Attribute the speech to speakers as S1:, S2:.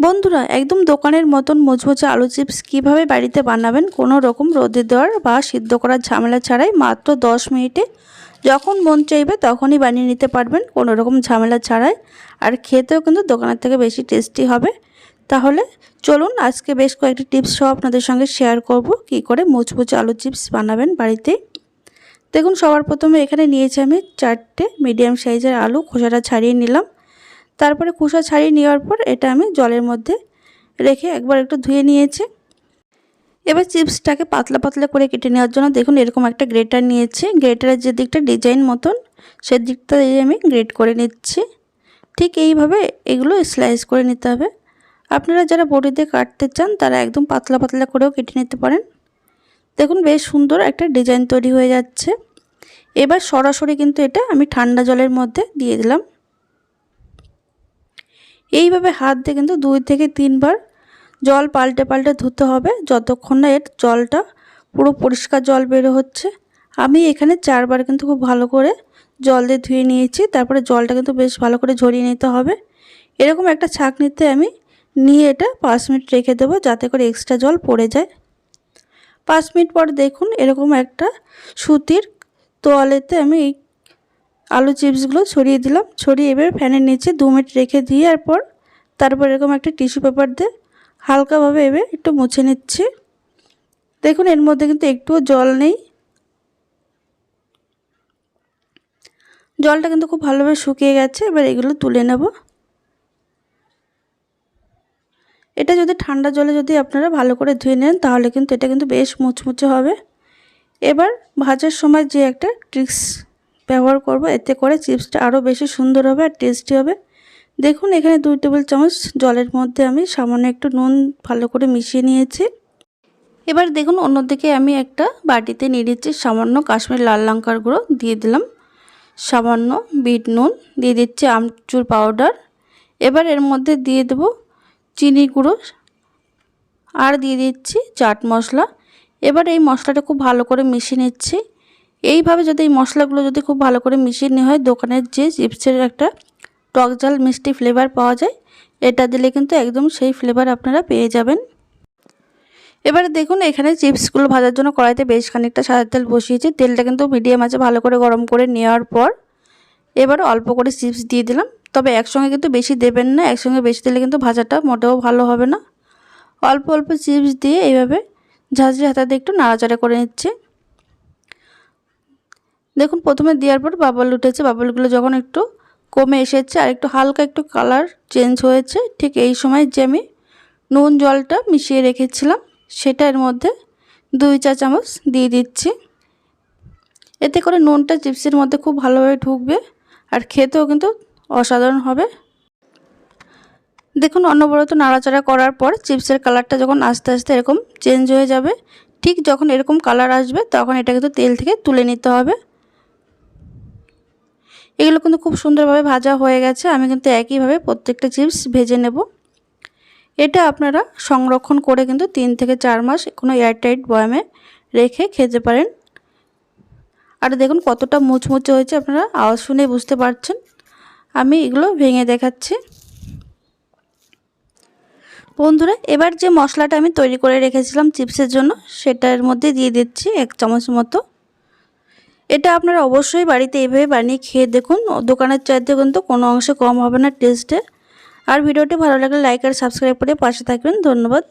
S1: বন্ধুরা, একদম দোকানের মতন মুচমুচে আলু চিপস কীভাবে বাড়িতে বানাবেন কোনো রকম রোদে দেওয়ার বা সিদ্ধ করার ঝামেলা ছাড়াই মাত্র 10 মিনিটে যখন মন চাইবে তখনই বানিয়ে নিতে পারবেন কোনো রকম ঝামেলা ছাড়াই। আর খেতেও কিন্তু দোকানের থেকে বেশি টেস্টি হবে। তাহলে চলুন আজকে বেশ কয়েকটি টিপস সহ আপনাদের সঙ্গে শেয়ার করব কি করে মুচমুচে আলু চিপস বানাবেন বাড়িতে। দেখুন, সবার প্রথমে এখানে নিয়েছি আমি চারটে মিডিয়াম সাইজের আলু, খোসাটা ছাড়িয়ে নিলাম। তারপরে খোসা ছাড়িয়ে নেওয়ার পর এটা আমি জলের মধ্যে রেখে একবার একটু ধুয়ে নিয়েছি। এবার চিপসটাকে পাতলা পাতলা করে কেটে নেওয়ার জন্য দেখুন এরকম একটা গ্রেটার নিয়েছি। গ্রেটারের যে দিকটা ডিজাইন মতন, সে দিকটা দিয়ে আমি গ্রেট করে নিচ্ছি। ঠিক এইভাবে এগুলো স্লাইস করে নিতে হবে। আপনারা যারা বড়ি দিয়ে কাটতে চান, তারা একদম পাতলা পাতলা করেও কেটে নিতে পারেন। দেখুন বেশ সুন্দর একটা ডিজাইন তৈরি হয়ে যাচ্ছে। এবার সরাসরি কিন্তু এটা আমি ঠান্ডা জলের মধ্যে দিয়ে দিলাম। এইভাবে হাত দিয়ে কিন্তু দুই থেকে তিনবার জল পাল্টে পাল্টে ধুতে হবে। যতক্ষণ না এর জলটা পুরো পরিষ্কার জল বেরো হচ্ছে। আমি এখানে চারবার কিন্তু খুব ভালো করে জল দিয়ে ধুয়ে নিয়েছি। তারপরে জলটা কিন্তু বেশ ভালো করে ঝরিয়ে নিতে হবে। এরকম একটা ছাঁকনিতে আমি নিয়ে এটা পাঁচ মিনিট রেখে দেবো যাতে করে এক্সট্রা জল পড়ে যায়। পাঁচ মিনিট পর দেখুন এরকম একটা সুতির তোয়ালেতে আমি এই আলু চিপসগুলো ছড়িয়ে দিলাম। ছড়িয়ে এবার ফ্যানের নিচে দু মিনিট রেখে দিয়ে পর তারপর এরকম একটা টিস্যু পেপার দিয়ে হালকাভাবে এবার একটু মুছে নিচ্ছি। দেখুন, এর মধ্যে কিন্তু একটুও জল নেই। জলটা কিন্তু খুব ভালোভাবে শুকিয়ে গেছে। এবার এগুলো তুলে নেব। এটা যদি ঠান্ডা জলে যদি আপনারা ভালো করে ধুয়ে নেন, তাহলে কিন্তু এটা কিন্তু বেশ মুচমুচে হবে। এবার ভাজার সময় যে একটা ট্রিক্স ব্যবহার করব। এতে করে চিপসটা আরও বেশি সুন্দর হবে আর টেস্টি হবে। দেখুন, এখানে দুই টেবিল চামচ জলের মধ্যে আমি সামান্য একটু নুন ভালো করে মিশিয়ে নিয়েছি। এবার দেখুন, অন্যদিকে আমি একটা বাটিতে নিয়ে দিচ্ছি সামান্য কাশ্মীর লাল লঙ্কার গুঁড়ো দিয়ে দিলাম। সামান্য বিট নুন দিয়ে দিচ্ছি আমচুর পাউডার। এবার এর মধ্যে দিয়ে দেব চিনি গুঁড়ো। আর দিয়ে দিচ্ছি চাট মশলা। এবার এই মশলাটা খুব ভালো করে মিশিয়ে নিচ্ছি। এইভাবে যদি এই মশলাগুলো যদি খুব ভালো করে মিশিয়ে নেওয়া হয় দোকানের যে চিপসের একটা টক ঝাল মিষ্টি ফ্লেভার পাওয়া যায়, এটা দিলে কিন্তু একদম সেই ফ্লেভার আপনারা পেয়ে যাবেন। এবারে দেখুন, এখানে চিপসগুলো ভাজার জন্য কড়াইতে বেশ খানিকটা সাদা তেল বসিয়েছি। তেলটা কিন্তু মিডিয়াম আছে, ভালো করে গরম করে নেওয়ার পর এবার অল্প করে চিপস দিয়ে দিলাম। তবে একসঙ্গে কিন্তু বেশি দেবেন না, একসঙ্গে বেশি দিলে কিন্তু ভাজাটা মোটেও ভালো হবে না। অল্প অল্প চিপস দিয়ে এইভাবে ঝাঁঝরি হাতা দিয়ে একটু নাড়াচাড়া করে নিচ্ছে। দেখুন, প্রথমে দেওয়ার পর বাবল উঠেছে। বাবলগুলো যখন একটু কমে এসেছে আর একটু হালকা একটু কালার চেঞ্জ হয়েছে, ঠিক এই সময় যে আমি নুন জলটা মিশিয়ে রেখেছিলাম, সেটা এর মধ্যে দুই চা চামচ দিয়ে দিচ্ছি। এতে করে নুনটা চিপসের মধ্যে খুব ভালোভাবে ঢুকবে আর খেতেও কিন্তু অসাধারণ হবে। দেখুন, অনবরত নাড়াচাড়া করার পর চিপসের কালারটা যখন আস্তে আস্তে এরকম চেঞ্জ হয়ে যাবে, ঠিক যখন এরকম কালার আসবে, তখন এটা কিন্তু তেল থেকে তুলে নিতে হবে। এগুলো কিন্তু খুব সুন্দরভাবে ভাজা হয়ে গেছে। আমি কিন্তু একইভাবে প্রত্যেকটা চিপস ভেজে নেব। এটা আপনারা সংরক্ষণ করে কিন্তু তিন থেকে চার মাস কোনো এয়ারটাইট বয়ামে রেখে খেতে পারেন। আর দেখুন কতটা মুচমুচে হয়েছে আপনারা, আওয়াজ শুনে বুঝতে পারছেন। আমি এগুলো ভেঙে দেখাচ্ছি। বন্ধুরা, এবার যে মশলাটা আমি তৈরি করে রেখেছিলাম চিপসের জন্য, সেটার মধ্যে দিয়ে দিচ্ছি এক চামচ মতো এটা আপনারা অবশ্যই বাড়িতে এইভাবে বানিয়ে খেয়ে দেখুন। দোকানের চাইতে কিন্তু কোনো অংশে কম হবে না টেস্টে। আর ভিডিওটি ভালো লাগলে লাইক আর সাবস্ক্রাইব করে পাশে থাকবেন। ধন্যবাদ।